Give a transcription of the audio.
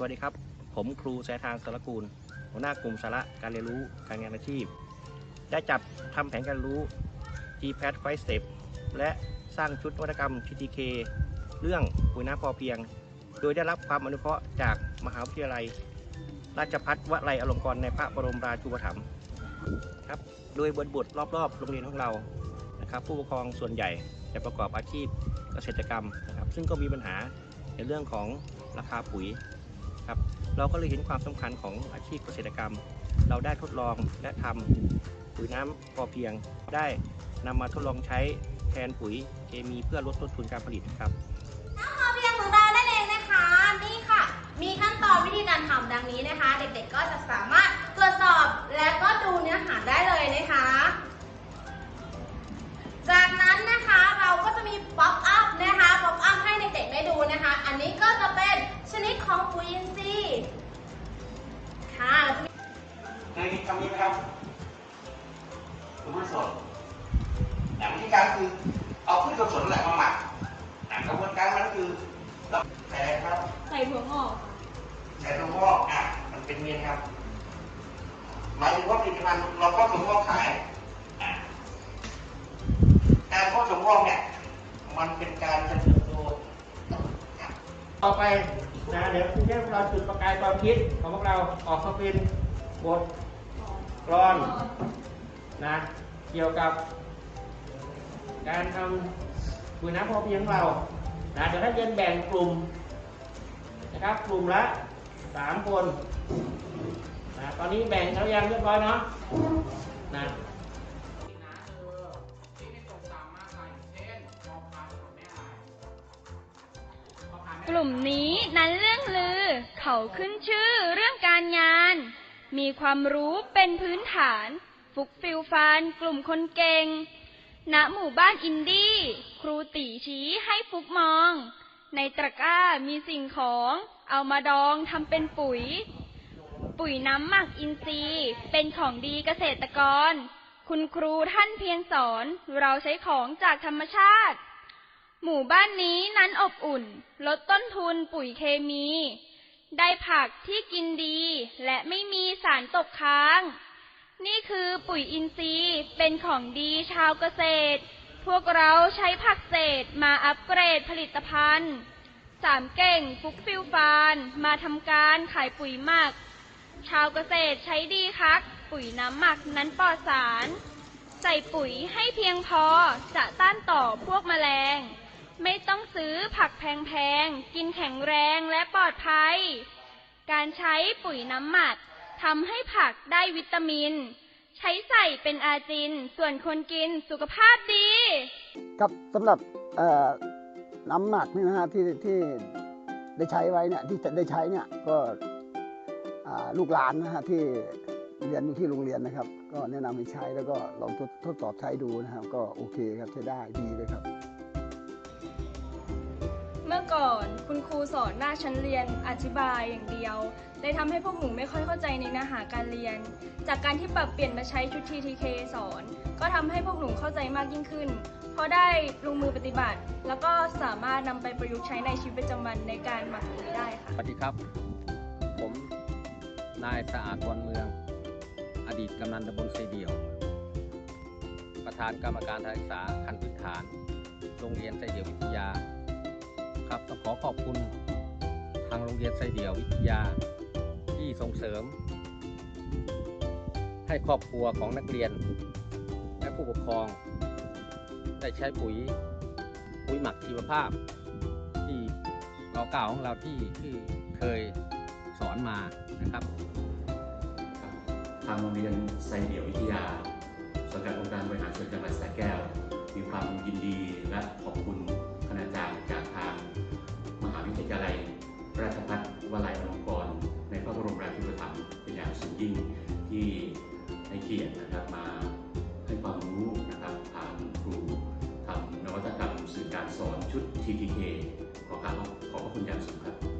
สวัสดีครับ ผมครูสายทานสารกูล หัวหน้ากลุ่มสาระการเรียนรู้การงานอาชีพ ได้จับทำแผนการรู้ GPAT 5 Step และสร้างชุดนวัตกรรม TTK เรื่องปุ๋ยน้ำพอเพียง โดยได้รับความอนุเคราะห์จากมหาวิทยาลัย ราชภัฏวลัยอลงกรณ์ในพระบรมราชูปถัมภ์ครับโดยบทบทรอบๆ โรงเรียนของเรานะครับ ผู้ปกครองส่วนใหญ่จะประกอบอาชีพเกษตรกรรมนะครับ ซึ่งก็มีปัญหาในเรื่องของราคาปุ๋ย ครับ เราก็เลยเห็นความสำคัญของอาชีพเกษตรกรรม เราได้ทดลองและทำปุ๋ยน้ำพอเพียง ได้นำมาทดลองใช้แทนปุ๋ยเคมีเพื่อลดต้นทุนการผลิตครับน้ำพอเพียงของเราได้เองนะคะ นี่ค่ะ มีขั้นตอนวิธีการทำดังนี้ เคยทำนี้ไหมครับคุณผู้ชมแต่วิธีการคือเอาพืชสดๆนั่นแหละมาหมักแต่กระบวนการมันก็คือเราใส่อะไรครับ ใส่ถั่วงอกใส่ถั่วงอกอะมันเป็นเมียนครับหมายถึงว่าผลิตภัณฑ์เราก็ถั่วงอกขายอะการเพาะถั่วงอกเนี่ยมันเป็นการเจริญโตต่อไปนะเดี๋ยวคุณเทพเราจุดประกายความคิดของพวกเราออกมาเป็นบท กลอนนะเกี่ยวกับ การทำปุ๋ยน้ำพอเพียงของเรานะเดี๋ยวให้เรียนแบ่งกลุ่มนะครับกลุ่มละสามคนนะตอนนี้แบ่งเขายังเรียบร้อยเนาะนะกลุ่มนี้นั้นเรื่องลือ เขาขึ้นชื่อเรื่องการ มีความรู้เป็นพื้นฐาน ฟุกฟิลฟานกลุ่มคนเก่ง ณ หมู่บ้านอินดี้ ครูตีชี้ให้ฟุกมอง ในตะกร้ามีสิ่งของ เอามาดองทำเป็นปุ๋ย ปุ๋ยน้ำหมักอินทรีย์เป็นของดีเกษตรกร คุณครูท่านเพียรสอนเราใช้ของจากธรรมชาติ หมู่บ้านนี้นั้นอบอุ่น ลดต้นทุนปุ๋ยเคมี ได้ผักที่กินดีและไม่มีสารตกค้าง นี่คือปุ๋ยอินทรีย์เป็นของดีชาวเกษตร พวกเราใช้ผักเศษมาอัปเกรดผลิตภัณฑ์ สามเก่งฟุกฟิลฟานมาทำการขายปุ๋ยหมัก ชาวเกษตรใช้ดีคัก ปุ๋ยน้ำหมักนั้นปลอดสาร ใส่ปุ๋ยให้เพียงพอจะต้านต่อพวกแมลง ไม่ต้องซื้อผักแพงๆ กินแข็งแรงและปลอดภัย การใช้ปุ๋ยน้ำหมักทำให้ผักได้วิตามิน ใช้ใส่เป็นอาจิน ส่วนคนกินสุขภาพดี ครับสำหรับเอ่อน้ำหนักนี่นะฮะที่ที่ได้ใช้ไว้เนี่ยที่จะได้ใช้เนี่ยก็ลูกหลานนะฮะที่เรียนอยู่ที่โรงเรียนนะครับ ก็แนะนำให้ใช้แล้วก็ลองทดทดสอบใช้ดูนะครับ ก็โอเคครับใช้ได้ดีเลยครับ ก่อน คุณครูสอนหน้าชั้นเรียนอธิบายอย่างเดียวเลยทำให้พวกหนูไม่ค่อยเข้าใจในเนื้อหาการเรียน จากการที่ปรับเปลี่ยนมาใช้ชุด TTK สอน ก็ทำให้พวกหนูเข้าใจมากยิ่งขึ้น เพราะได้ลงมือปฏิบัติ แล้วก็สามารถนำไปประยุกต์ใช้ในชีวิตประจำวันในการหมักปุ๋ยได้ค่ะ สวัสดีครับ ผมนายสะอาดวันเมือง อดีตกำนันตำบลเซเดียว ประธานกรรมการการศึกษาขั้นพื้นฐาน โรงเรียนไซเดียววิทยา ครับต้องขอขอบคุณทางโรงเรียนไซเดียววิทยาที่ส่งเสริม ให้ครอบครัวของนักเรียน และผู้ปกครอง ได้ใช้ปุ๋ยปุ๋ยหมักชีวภาพ ที่เราเก่าของเราที่ที่เคยสอนมานะครับ ทางโรงเรียนไซเดียววิทยาสังกัดองค์การบริหารส่วนจังหวัดสระแก้ว มีความยินดีและขอบคุณิ่งที่ให้เกียรตินะครับมาให้ความรู้นะครับผ่านครูทำนวัตกรรมสื่อการสอนชุด TTK ขอกราบขอบพระคุณอย่างสูงครับ